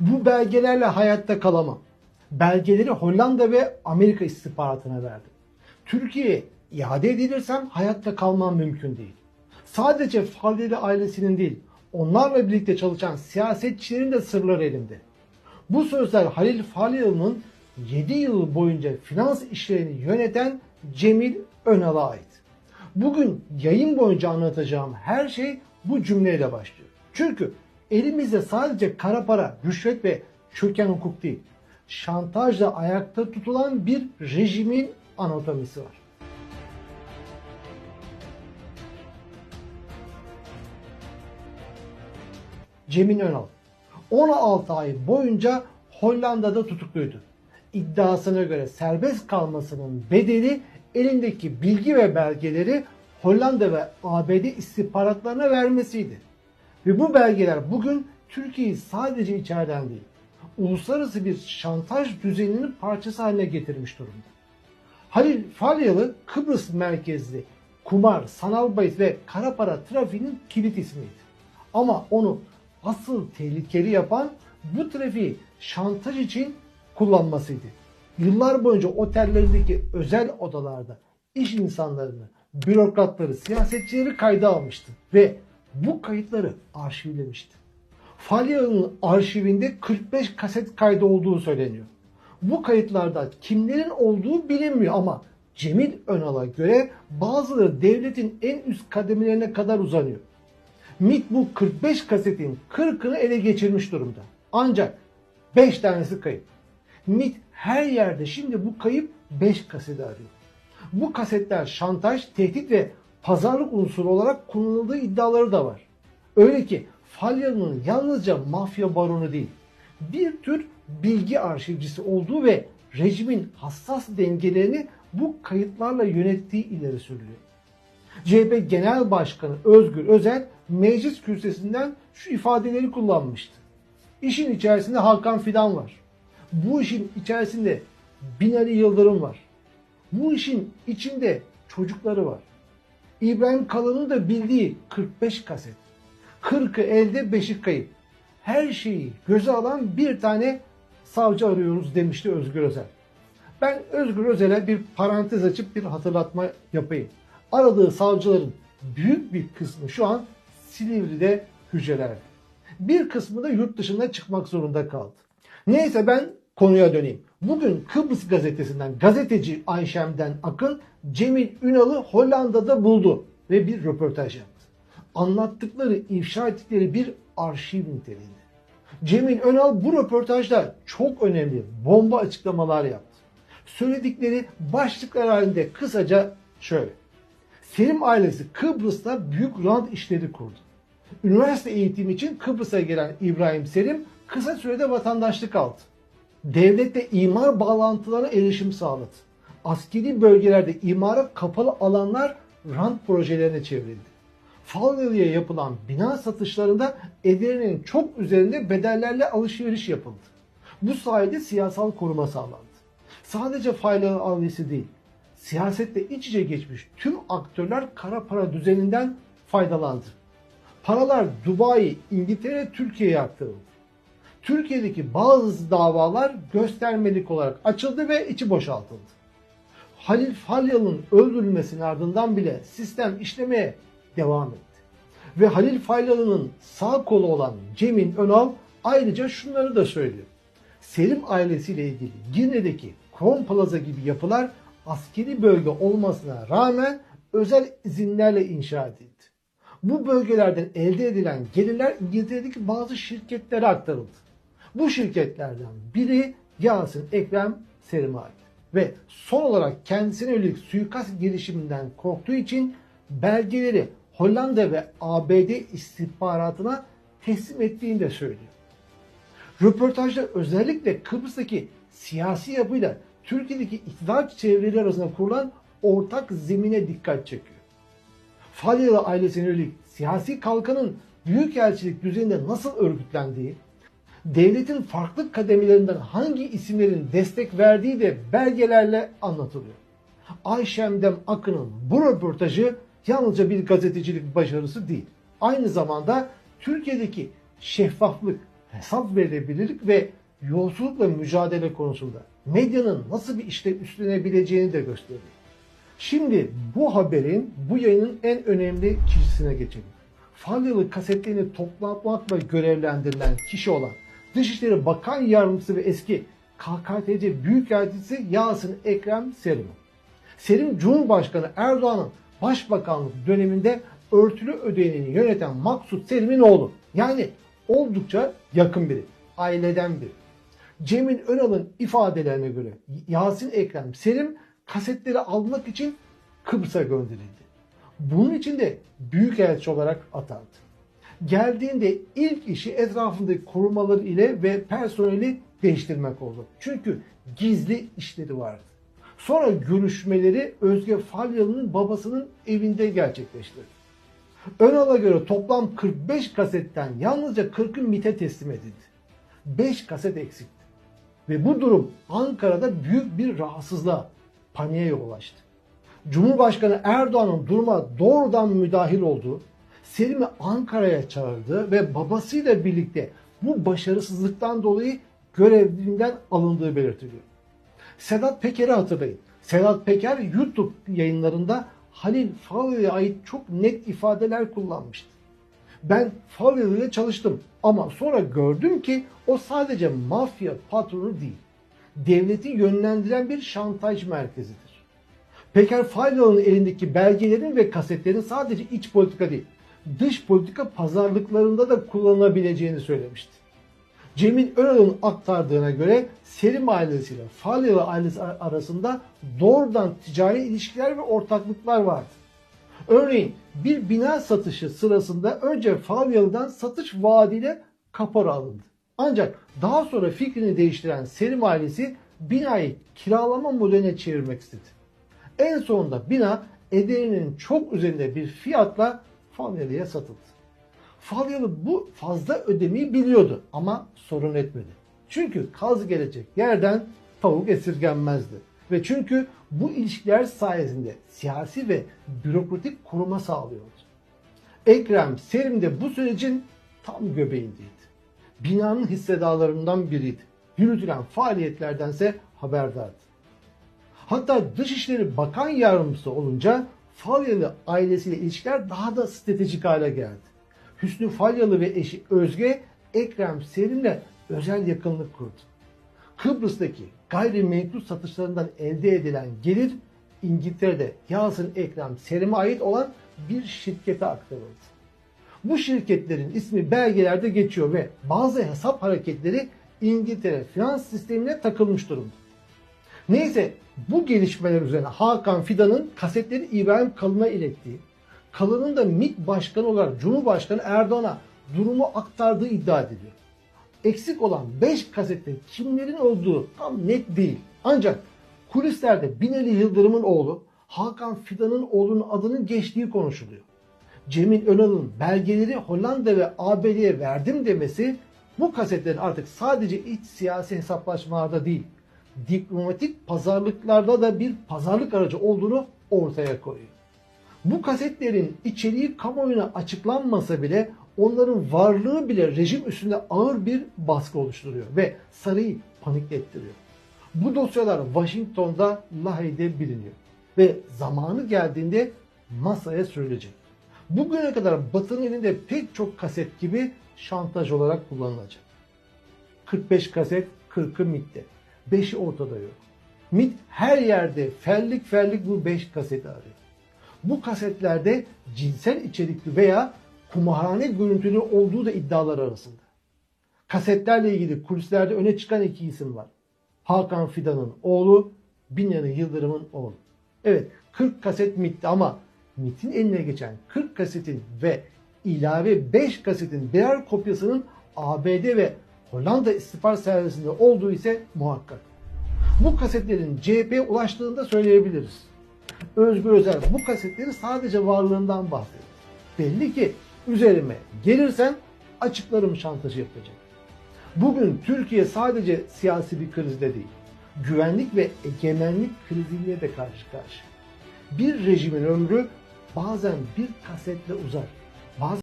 Bu belgelerle hayatta kalamam. Belgeleri Hollanda ve Amerika istihbaratına verdim. Türkiye'ye iade edilirsem hayatta kalmam mümkün değil. Sadece Fadeli ailesinin değil, onlarla birlikte çalışan siyasetçilerin de sırları elimde. Bu sözler Halil Falyalı'nın 7 yıl boyunca finans işlerini yöneten Cemil Önal'a ait. Bugün yayın boyunca anlatacağım her şey bu cümleyle başlıyor. Çünkü elimizde sadece kara para, rüşvet ve çöken hukuk değil, şantajla ayakta tutulan bir rejimin anatomisi var. Cemil Önal 16 ay boyunca Hollanda'da tutukluydu. İddiasına göre serbest kalmasının bedeli elindeki bilgi ve belgeleri Hollanda ve ABD istihbaratlarına vermesiydi. Ve bu belgeler bugün Türkiye'yi sadece içeriden değil, uluslararası bir şantaj düzeninin parçası haline getirmiş durumda. Halil Falyalı Kıbrıs merkezli kumar, sanal bahis ve kara para trafiğinin kilit ismiydi. Ama onu asıl tehlikeli yapan bu trafiği şantaj için kullanmasıydı. Yıllar boyunca otellerindeki özel odalarda iş insanlarını, bürokratları, siyasetçileri kayda almıştı ve bu kayıtları arşivlemişti. Falyalı'nın arşivinde 45 kaset kaydı olduğu söyleniyor. Bu kayıtlarda kimlerin olduğu bilinmiyor ama Cemil Önal'a göre bazıları devletin en üst kademelerine kadar uzanıyor. MIT bu 45 kasetin 40'ını ele geçirmiş durumda. Ancak 5 tanesi kayıp. MIT her yerde şimdi bu kayıp 5 kaseti arıyor. Bu kasetler şantaj, tehdit ve pazarlık unsuru olarak kullanıldığı iddiaları da var. Öyle ki Falyalı'nın yalnızca mafya baronu değil, bir tür bilgi arşivcisi olduğu ve rejimin hassas dengelerini bu kayıtlarla yönettiği ileri sürülüyor. CHP Genel Başkanı Özgür Özel meclis kürsüsünden şu ifadeleri kullanmıştı. İşin içerisinde Hakan Fidan var. Bu işin içerisinde Binali Yıldırım var. Bu işin içinde çocukları var. İbrahim Kalın'ın da bildiği 45 kaset. 40'ı elde 5'i kayıp. Her şeyi göze alan bir tane savcı arıyoruz demişti Özgür Özel. Ben Özgür Özel'e bir parantez açıp bir hatırlatma yapayım. Aradığı savcıların büyük bir kısmı şu an Silivri'de hücrelerde. Bir kısmı da yurt dışına çıkmak zorunda kaldı. Neyse ben konuya döneyim. Bugün Kıbrıs gazetesinden gazeteci Ayşem'den Akın Cemil Ünal'ı Hollanda'da buldu ve bir röportaj yaptı. Anlattıkları, ifşa ettikleri bir arşiv niteliğinde. Cemil Önal bu röportajda çok önemli bomba açıklamalar yaptı. Söyledikleri başlıklar halinde kısaca şöyle. Selim ailesi Kıbrıs'ta büyük rant işleri kurdu. Üniversite eğitimi için Kıbrıs'a gelen İbrahim Selim kısa sürede vatandaşlık aldı. Devlette imar bağlantılarına erişim sağladı. Askeri bölgelerde imara kapalı alanlar rant projelerine çevrildi. Falyalı'ya yapılan bina satışlarında ederinin çok üzerinde bedellerle alışveriş yapıldı. Bu sayede siyasal koruma sağlandı. Sadece Falyalı ailesi değil, siyasette iç içe geçmiş tüm aktörler kara para düzeninden faydalandı. Paralar Dubai, İngiltere, Türkiye'ye aktarıldı. Türkiye'deki bazı davalar göstermelik olarak açıldı ve içi boşaltıldı. Halil Falyalı'nın öldürülmesinin ardından bile sistem işlemeye devam etti. Ve Halil Falyalı'nın sağ kolu olan Cemil Önal ayrıca şunları da söylüyor. Selim ailesiyle ilgili Girne'deki Kron Plaza gibi yapılar askeri bölge olmasına rağmen özel izinlerle inşa edildi. Bu bölgelerden elde edilen gelirler İngiltere'deki bazı şirketlere aktarıldı. Bu şirketlerden biri Yasin Ekrem Serimali. Ve son olarak kendisine yönelik suikast girişiminden korktuğu için belgeleri Hollanda ve ABD istihbaratına teslim ettiğini de söylüyor. Röportajda özellikle Kıbrıs'taki siyasi yapıyla Türkiye'deki iktidar çevreleri arasında kurulan ortak zemine dikkat çekiyor. Falyalı ailesine yönelik siyasi kalkanın büyükelçilik düzeyinde nasıl örgütlendiği, devletin farklı kademelerinden hangi isimlerin destek verdiği de belgelerle anlatılıyor. Ayşemdem Akın'ın bu röportajı yalnızca bir gazetecilik başarısı değil. Aynı zamanda Türkiye'deki şeffaflık, hesap verilebilirlik ve yolsuzlukla mücadele konusunda medyanın nasıl bir işle üstlenebileceğini de gösteriyor. Şimdi bu haberin, bu yayının en önemli kişisine geçelim. Falyalı kasetlerini toplamakla görevlendirilen kişi olan Dışişleri Bakan Yardımcısı ve eski KKTC Büyükelçisi Yasin Ekrem Serim. Serim Cumhurbaşkanı Erdoğan'ın başbakanlık döneminde örtülü ödeneğini yöneten Maksut Selim'in oğlu. Yani oldukça yakın biri, aileden biri. Cemil Önal'ın ifadelerine göre Yasin Ekrem Selim kasetleri almak için Kıbrıs'a gönderildi. Bunun için de büyükelçi olarak atandı. Geldiğinde ilk işi etrafındaki korumaları ile ve personeli değiştirmek oldu. Çünkü gizli işleri vardı. Sonra görüşmeleri Özge Falyalı'nın babasının evinde gerçekleştirdi. Önal'a göre toplam 45 kasetten yalnızca 40'ı MIT'e teslim edildi. 5 kaset eksikti. Ve bu durum Ankara'da büyük bir rahatsızlığa, paniğe yol açtı. Cumhurbaşkanı Erdoğan'ın duruma doğrudan müdahil olduğu, Selim'i Ankara'ya çağırdı ve babasıyla birlikte bu başarısızlıktan dolayı görevinden alındığı belirtiliyor. Sedat Peker'i hatırlayın. Sedat Peker YouTube yayınlarında Halil Falyalı'ya ait çok net ifadeler kullanmıştı. Ben Falyalı ile çalıştım ama sonra gördüm ki o sadece mafya patronu değil. Devleti yönlendiren bir şantaj merkezidir. Peker Falyalı'nın elindeki belgelerin ve kasetlerin sadece iç politika değil, dış politika pazarlıklarında da kullanılabileceğini söylemişti. Cemil Önal'ın aktardığına göre Selim ailesiyle Falyalı ailesi arasında doğrudan ticari ilişkiler ve ortaklıklar vardı. Örneğin bir bina satışı sırasında önce Falyalı'dan satış vaadiyle kapora alındı. Ancak daha sonra fikrini değiştiren Selim ailesi binayı kiralama modeline çevirmek istedi. En sonunda bina ederinin çok üzerinde bir fiyatla Falyalı'ya satıldı. Falyalı bu fazla ödemeyi biliyordu ama sorun etmedi. Çünkü kaz gelecek yerden tavuk esirgenmezdi. Ve çünkü bu ilişkiler sayesinde siyasi ve bürokratik koruma sağlıyordu. Ekrem Selim de bu sürecin tam göbeğindeydi. Binanın hissedarlarından biriydi. Yürütülen faaliyetlerdense haberdardı. Hatta Dışişleri Bakan Yardımcısı olunca Falyalı ailesiyle ilişkiler daha da stratejik hale geldi. Hüsnü Falyalı ve eşi Özge Ekrem Selim'le özel yakınlık kurdu. Kıbrıs'taki gayrimenkul satışlarından elde edilen gelir İngiltere'de Yasin Ekrem Selim'e ait olan bir şirkete aktarıldı. Bu şirketlerin ismi belgelerde geçiyor ve bazı hesap hareketleri İngiltere finans sistemine takılmış durumda. Neyse bu gelişmeler üzerine Hakan Fidan'ın kasetleri İbrahim Kalın'a ilettiği, Kalın'ın da MİT Başkanı olarak Cumhurbaşkanı Erdoğan'a durumu aktardığı iddia ediliyor. Eksik olan 5 kasette kimlerin olduğu tam net değil. Ancak kulislerde Binali Yıldırım'ın oğlu Hakan Fidan'ın oğlunun adının geçtiği konuşuluyor. Cemil Önal'ın belgeleri Hollanda ve ABD'ye verdim demesi bu kasetlerin artık sadece iç siyasi hesaplaşmalarda değil, diplomatik pazarlıklarda da bir pazarlık aracı olduğunu ortaya koyuyor. Bu kasetlerin içeriği kamuoyuna açıklanmasa bile onların varlığı bile rejim üstünde ağır bir baskı oluşturuyor ve sarayı paniklettiriyor. Bu dosyalar Washington'da Lahey'de biliniyor ve zamanı geldiğinde masaya sürülecek. Bugüne kadar Batı'nın elinde pek çok kaset gibi şantaj olarak kullanılacak. 45 kaset 40'ı MIT'te. 5'i ortada yok. MIT her yerde fellik fellik bu 5 kaseti arıyor. Bu kasetlerde cinsel içerikli veya kumarhane görüntülü olduğu da iddialar arasında. Kasetlerle ilgili kulislerde öne çıkan iki isim var. Hakan Fidan'ın oğlu, Binali Yıldırım'ın oğlu. Evet 40 kaset MIT'ti ama MIT'in eline geçen 40 kasetin ve ilave 5 kasetin birer kopyasının ABD ve Hollanda istihbarat servisinde olduğu ise muhakkak. Bu kasetlerin CHP'ye ulaştığını da söyleyebiliriz. Özgür Özel bu kasetleri sadece varlığından bahsediyor. Belli ki üzerime gelirsen açıklarım şantajı yapacak. Bugün Türkiye sadece siyasi bir krizde değil, güvenlik ve egemenlik kriziyle de karşı karşı. Bir rejimin ömrü bazen bir kasetle uzar. Bazen